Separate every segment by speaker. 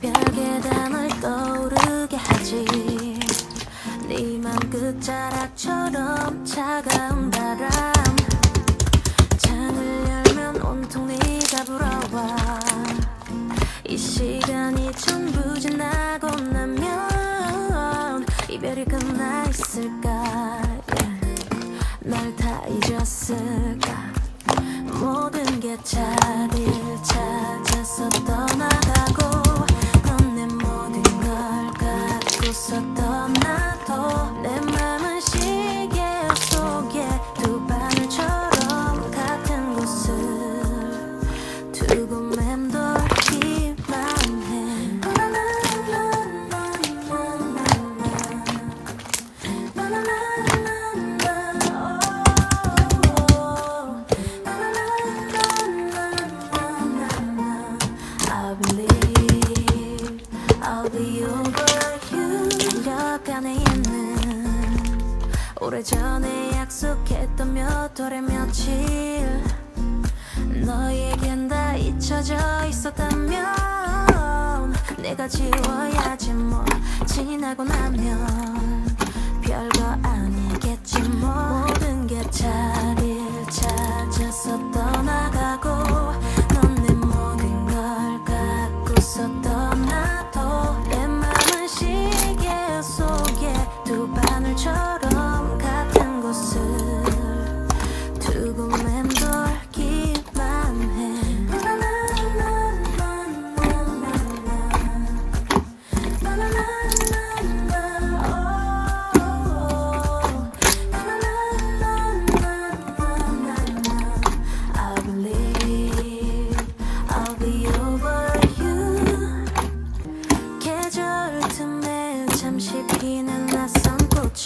Speaker 1: 별 계단을 떠오르게 하지. 네맘 끝자락처럼 차가운 바람. 창을 열면 온통 네가 불어와. 이 시간이 전부 지나고 나면 이별이 끝나 있을까? yeah. 널다 잊었을까? 모든 게찾 안에 있는 오래전에 약속했던 몇 월의 며칠 너에겐 다 잊혀져 있었다면 내가 지워야지 뭐 지나고 나면 별거 아니겠지. 뭐 모든 게 자리를 찾아서 떠나가고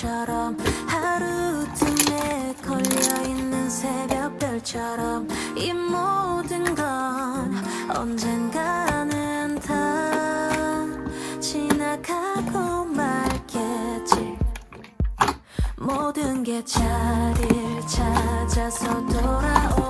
Speaker 1: 처럼 하루 틈에 걸려있는 새벽별처럼 이 모든 건 언젠가는 다 지나가고 말겠지. 모든 게 자리를 찾아서 돌아오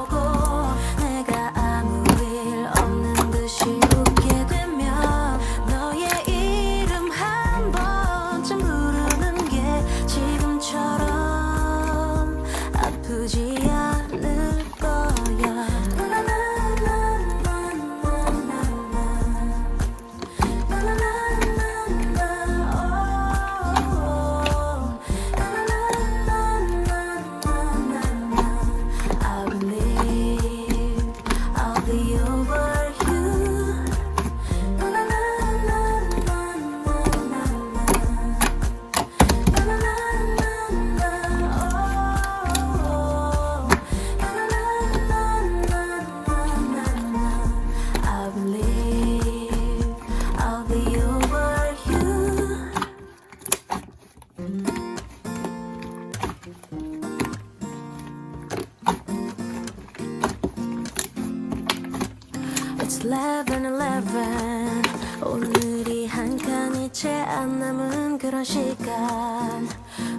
Speaker 1: It's 11, 11 오늘이 한 칸이 채 안 남은 그런 시간.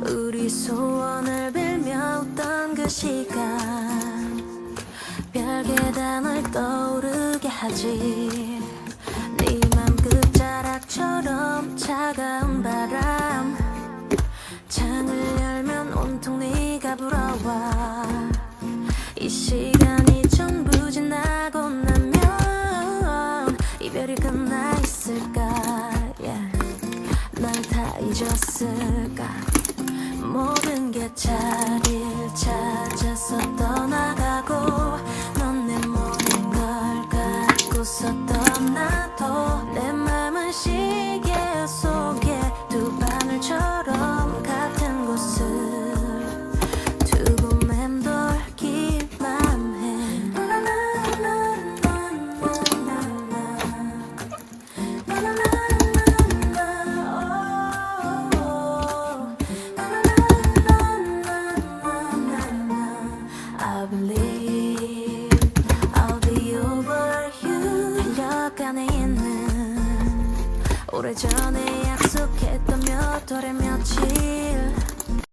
Speaker 1: 우리 소원을 빌며 웃던 그 시간. 별 계단을 떠오르게 하지. 네맘 끝자락처럼 차가운 바람. 창을 열면 온통 네가 불어와. 이 시간 널다 잊었을까? 모든 게 자리를 찾아서 떠나가고 안에 있는 오래전에 약속했던 몇 월의 며칠